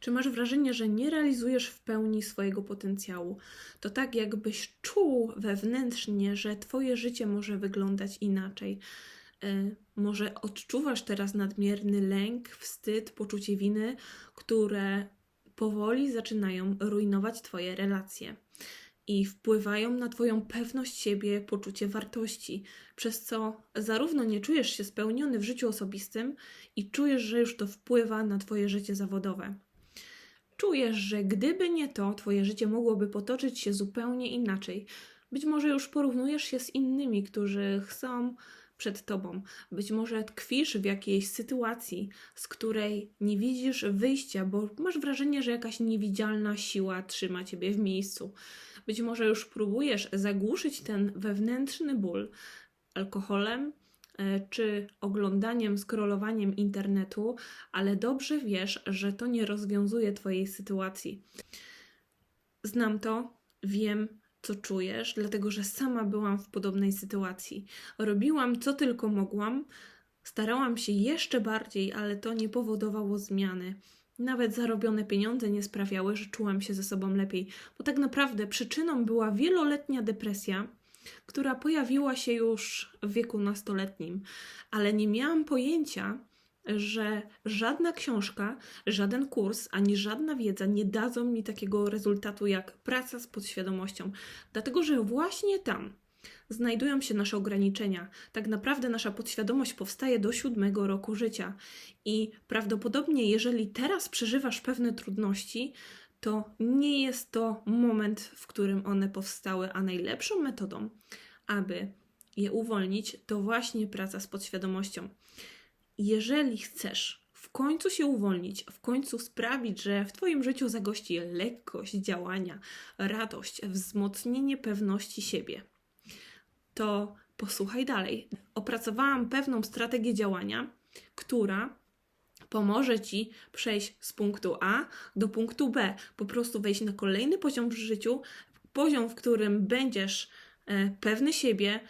Czy masz wrażenie, że nie realizujesz w pełni swojego potencjału? To tak, jakbyś czuł wewnętrznie, że Twoje życie może wyglądać inaczej. E, Może odczuwasz teraz nadmierny lęk, wstyd, poczucie winy, które powoli zaczynają rujnować Twoje relacje i wpływają na Twoją pewność siebie, poczucie wartości, przez co zarówno nie czujesz się spełniony w życiu osobistym i czujesz, że już to wpływa na Twoje życie zawodowe. Czujesz, że gdyby nie to, Twoje życie mogłoby potoczyć się zupełnie inaczej. Być może już porównujesz się z innymi, którzy chcą przed Tobą. Być może tkwisz w jakiejś sytuacji, z której nie widzisz wyjścia, bo masz wrażenie, że jakaś niewidzialna siła trzyma Ciebie w miejscu. Być może już próbujesz zagłuszyć ten wewnętrzny ból alkoholem czy oglądaniem, scrollowaniem internetu, ale dobrze wiesz, że to nie rozwiązuje Twojej sytuacji. Znam to, wiem, co czujesz, dlatego że sama byłam w podobnej sytuacji. Robiłam co tylko mogłam, starałam się jeszcze bardziej, ale to nie powodowało zmiany. Nawet zarobione pieniądze nie sprawiały, że czułam się ze sobą lepiej, bo tak naprawdę przyczyną była wieloletnia depresja, która pojawiła się już w wieku nastoletnim, ale nie miałam pojęcia, że żadna książka, żaden kurs ani żadna wiedza nie dadzą mi takiego rezultatu jak praca z podświadomością, dlatego że właśnie tam znajdują się nasze ograniczenia. Tak naprawdę nasza podświadomość powstaje do siódmego roku życia. I prawdopodobnie, jeżeli teraz przeżywasz pewne trudności, to nie jest to moment, w którym one powstały, a najlepszą metodą, aby je uwolnić, to właśnie praca z podświadomością jeżeli chcesz w końcu się uwolnić, w końcu sprawić, że w Twoim życiu zagości lekkość działania, radość, wzmocnienie pewności siebie, to posłuchaj dalej. Opracowałam pewną strategię działania, która pomoże Ci przejść z punktu A do punktu B, po prostu wejść na kolejny poziom w życiu, poziom, w którym będziesz e, pewny siebie,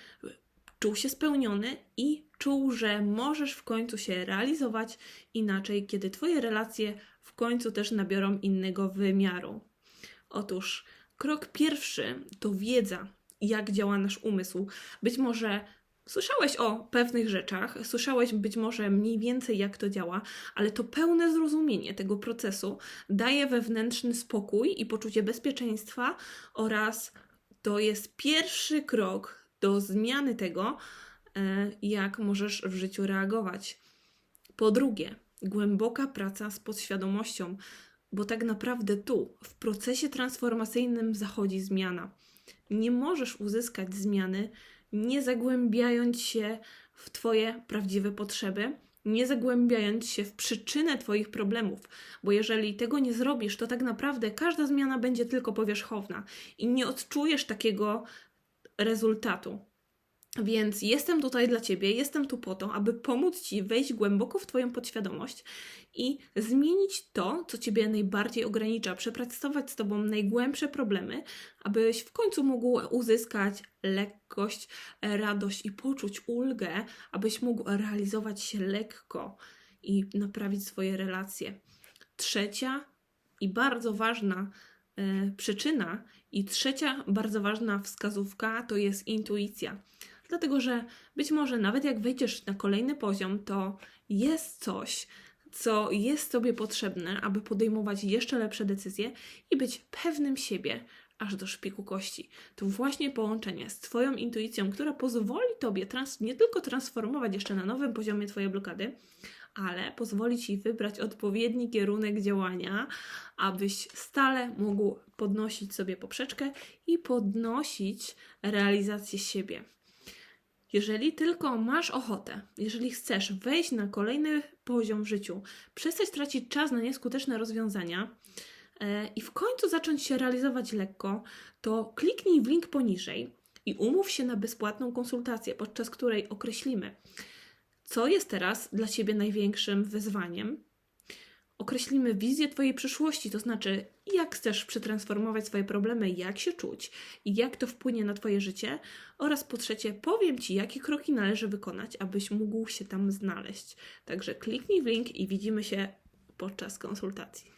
czuł się spełniony i czuł, że możesz w końcu się realizować inaczej, kiedy Twoje relacje w końcu też nabiorą innego wymiaru. Otóż krok pierwszy to wiedza, jak działa nasz umysł. Być może Słyszałeś o pewnych rzeczach, słyszałeś być może mniej więcej, jak to działa, ale to pełne zrozumienie tego procesu daje wewnętrzny spokój i poczucie bezpieczeństwa, oraz to jest pierwszy krok do zmiany tego, e, jak możesz w życiu reagować. Po drugie, głęboka praca z podświadomością, bo tak naprawdę tu, w procesie transformacyjnym, zachodzi zmiana. Nie możesz uzyskać zmiany, nie zagłębiając się w Twoje prawdziwe potrzeby, nie zagłębiając się w przyczynę Twoich problemów, bo jeżeli tego nie zrobisz, to tak naprawdę każda zmiana będzie tylko powierzchowna i nie odczujesz takiego rezultatu. Więc jestem tutaj dla Ciebie, jestem tu po to, aby pomóc Ci wejść głęboko w Twoją podświadomość i zmienić to, co Ciebie najbardziej ogranicza, przepracować z Tobą najgłębsze problemy, abyś w końcu mógł uzyskać lekkość, radość i poczuć ulgę, abyś mógł realizować się lekko i naprawić swoje relacje. Trzecia i bardzo ważna e, przyczyna i trzecia bardzo ważna wskazówka to jest intuicja. Dlatego, że być może nawet jak wejdziesz na kolejny poziom, to jest coś, co jest Tobie potrzebne, aby podejmować jeszcze lepsze decyzje i być pewnym siebie aż do szpiku kości. To właśnie połączenie z Twoją intuicją, która pozwoli Tobie trans- nie tylko transformować jeszcze na nowym poziomie Twoje blokady, ale pozwoli Ci wybrać odpowiedni kierunek działania, abyś stale mógł podnosić sobie poprzeczkę i podnosić realizację siebie. Jeżeli tylko masz ochotę, jeżeli chcesz wejść na kolejny poziom w życiu, przestać tracić czas na nieskuteczne rozwiązania e, i w końcu zacząć się realizować lekko, to kliknij w link poniżej i umów się na bezpłatną konsultację, podczas której określimy, co jest teraz dla Ciebie największym wyzwaniem. Określimy wizję Twojej przyszłości, to znaczy, jak chcesz przetransformować swoje problemy, jak się czuć i jak to wpłynie na Twoje życie. Oraz po trzecie, powiem Ci, jakie kroki należy wykonać, abyś mógł się tam znaleźć. Także kliknij w link i widzimy się podczas konsultacji.